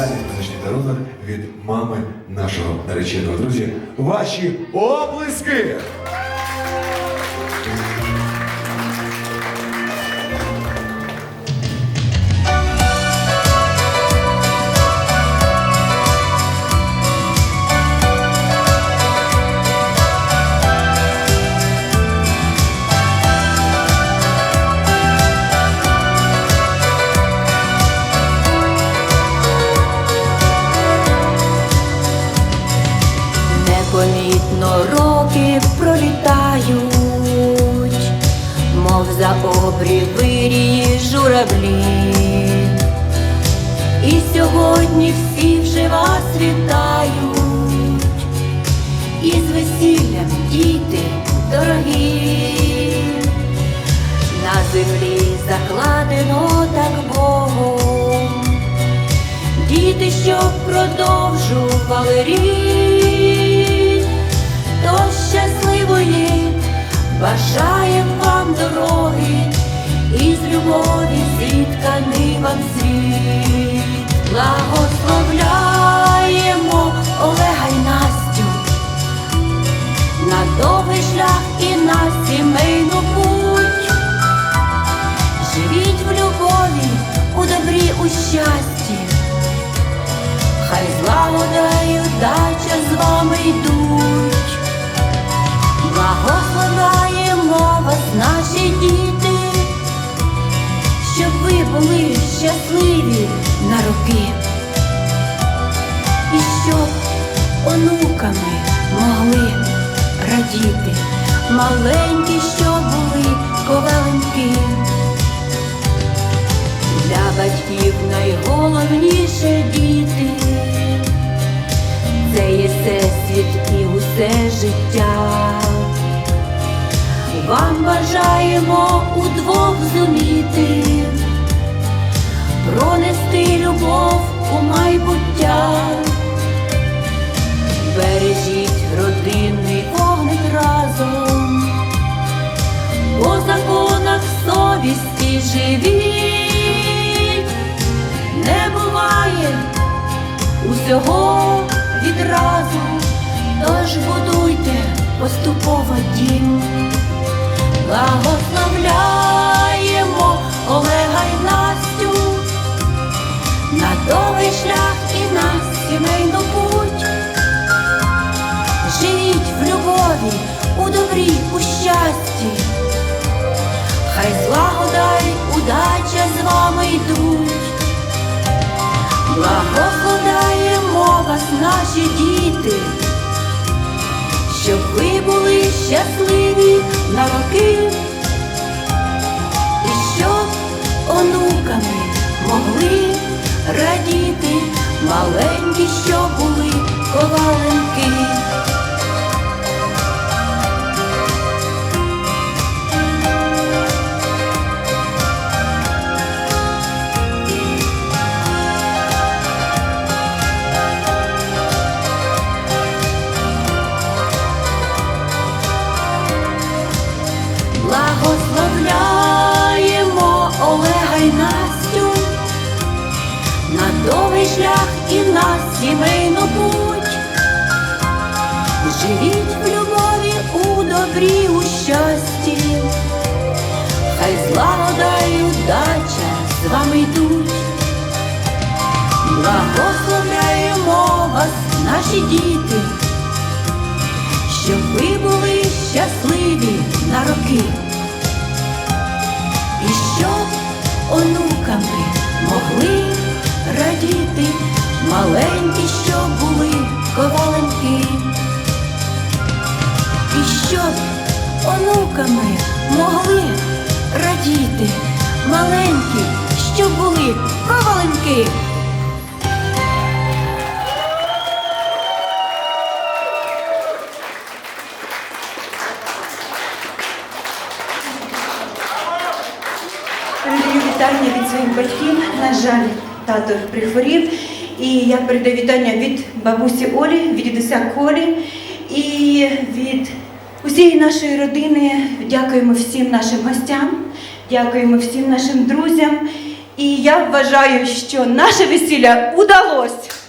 спеціальний музичний дарунок від мами нашого нареченого. Друзі, ваші оплески! Мов за обрій вирії журавлі. І сьогодні всі вже вас вітають, і з весіллям діти дорогі. На землі закладено так Богом, діти, щоб продовжували рід, бажаєм вам дороги, і з любові зітканий вам світ. Благословляємо Олега радіти, маленькі, що були коваленьки. Для батьків найголовніше діти, це є всесвіт і усе життя. Вам бажаємо удвох зуміти, пронести любов у майбуття, усього відразу, тож будуйте поступово дім. Благословляємо Олега й Настю на довгий шлях і на сімейну путь. Живіть в любові, у добрі, у щасті, хай злагода й удача з вами йдуть. Благословляємо вас, наші діти, щоб ви були щасливі на роки, і щоб онуками могли радіти маленькі, що були коваленьки. Довгий шлях і на сімейну путь. Живіть в любові, у добрі, у щасті, хай злагода і удача з вами йдуть. Благословляємо вас, наші діти, маленькі, що були коваленьки. І щоб онуками могли радіти маленькі, що були коваленьки. Передаю вітання від своїх батьків. На жаль, тато прихворів. І я передаю вітання від бабусі Олі, від дідуся Колі і від усієї нашої родини. Дякуємо всім нашим гостям, дякуємо всім нашим друзям. І я вважаю, що наше весілля удалось.